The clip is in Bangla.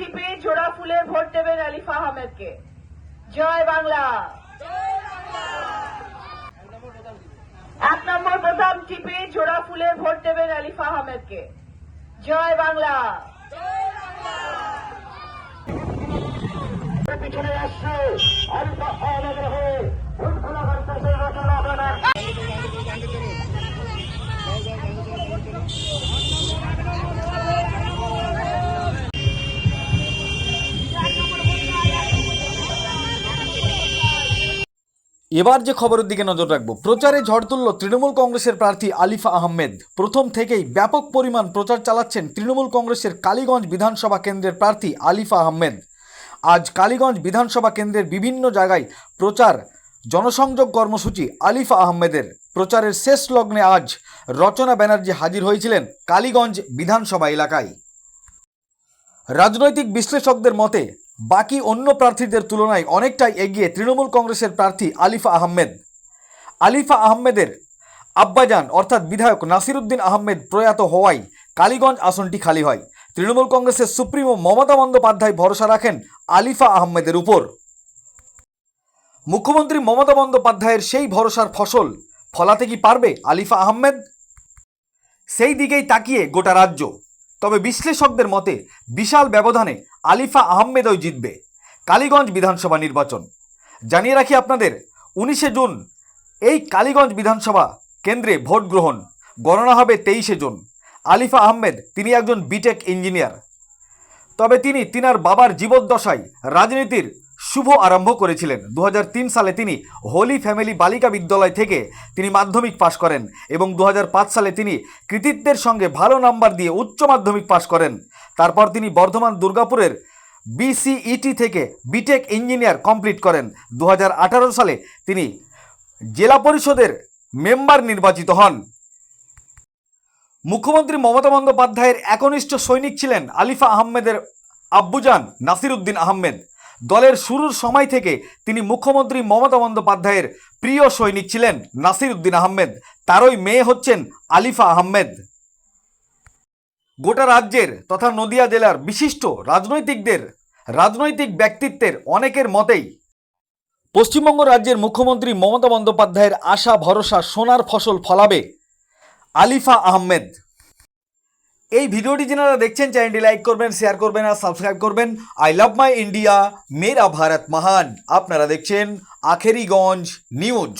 টিপে জোড়া ফুলে ভোট দেবেন আলিফা আহমেদকে। জয় বাংলা। এক নম্বর বোতাম টিপে জোড়া ফুলে ভোট দেবেন আলিফা আহমেদকে। জয় বাংলা। পিছনে আসছে আরিফা আহমেদের হয়ে। এবার যে খবরের দিকে নজর রাখব, প্রচারে ঝড় তুলল তৃণমূল কংগ্রেসের প্রার্থী আলিফা আহমেদ। প্রথম থেকেই ব্যাপক পরিমাণ প্রচার চালাচ্ছেন তৃণমূল কংগ্রেসের কালীগঞ্জ বিধানসভা কেন্দ্রের প্রার্থী আলিফা আহমেদ। আজ কালীগঞ্জ বিধানসভা কেন্দ্রের বিভিন্ন জায়গায় প্রচার, জনসংযোগ কর্মসূচি আলিফা আহমেদের। প্রচারের শেষ লগ্নে আজ রচনা ব্যানার্জি হাজির হয়েছিলেন কালীগঞ্জ বিধানসভা এলাকায়। রাজনৈতিক বিশ্লেষকদের মতে বাকি অন্য প্রার্থীদের তুলনায় অনেকটাই এগিয়ে তৃণমূল কংগ্রেসের প্রার্থী আলিফা আহমেদ। আলিফা আহমেদের আব্বাজান, অর্থাৎ বিধায়ক নাসিরুদ্দিন আহমেদ প্রয়াত হওয়ায় কালীগঞ্জ আসনটি খালি হয়। তৃণমূল কংগ্রেসের সুপ্রিমো মমতা বন্দ্যোপাধ্যায় ভরসা রাখেন আলিফা আহমেদের উপর। মুখ্যমন্ত্রী মমতা বন্দ্যোপাধ্যায়ের সেই ভরসার ফসল ফলাতে কি পারবে আলিফা আহমেদ? সেই দিকেই তাকিয়ে গোটা রাজ্য। তবে বিশ্লেষকদের মতে বিশাল ব্যবধানে আলিফা আহমেদও জিতবে। কালীগঞ্জ বিধানসভা নির্বাচন। জানিয়ে রাখি আপনাদের, উনিশে জুন এই কালীগঞ্জ বিধানসভা কেন্দ্রে ভোট গ্রহণ। গণনা হবে তেইশে জুন। আলিফা আহমেদ, তিনি একজন বিটেক ইঞ্জিনিয়ার। তবে তিনি তিনার বাবার জীবদ্দশায় রাজনীতির শুভ আরম্ভ করেছিলেন। দু হাজার তিন সালে তিনি হোলি ফ্যামিলি বালিকা বিদ্যালয় থেকে তিনি মাধ্যমিক পাশ করেন এবং দু হাজার পাঁচ সালে তিনি কৃতিত্বের সঙ্গে ভালো নাম্বার দিয়ে উচ্চ মাধ্যমিক পাশ করেন। তারপর তিনি বর্ধমান দুর্গাপুরের বিসিইটি থেকে বিটেক ইঞ্জিনিয়ার কমপ্লিট করেন। দু হাজার আঠারো সালে তিনি জেলা পরিষদের মেম্বার নির্বাচিত হন। মুখ্যমন্ত্রী মমতা বন্দ্যোপাধ্যায়ের একনিষ্ঠ সৈনিক ছিলেন আলিফা আহমেদের আব্বুজান নাসিরুদ্দিন আহমেদ। দলের শুরুর সময় থেকে তিনি মুখ্যমন্ত্রী মমতা বন্দ্যোপাধ্যায়ের প্রিয় সৈনিক ছিলেন নাসির উদ্দিন আহমেদ। তারই মেয়ে হচ্ছেন আলিফা আহমেদ। গোটা রাজ্যের তথা নদিয়া জেলার বিশিষ্ট রাজনৈতিকদের, রাজনৈতিক ব্যক্তিত্বের অনেকের মতেই পশ্চিমবঙ্গ রাজ্যের মুখ্যমন্ত্রী মমতা বন্দ্যোপাধ্যায়ের আশা ভরসা সোনার ফসল ফলাবে আলিফা আহমেদ। এই ভিডিওটি যারা দেখছেন, চ্যানেলটি লাইক করবেন শেয়ার করবেন আর সাবস্ক্রাইব করবেন। আই লাভ মাই ইন্ডিয়া মেরা ভারত মহান আপনারা দেখছেন আখেরিগঞ্জ নিউজ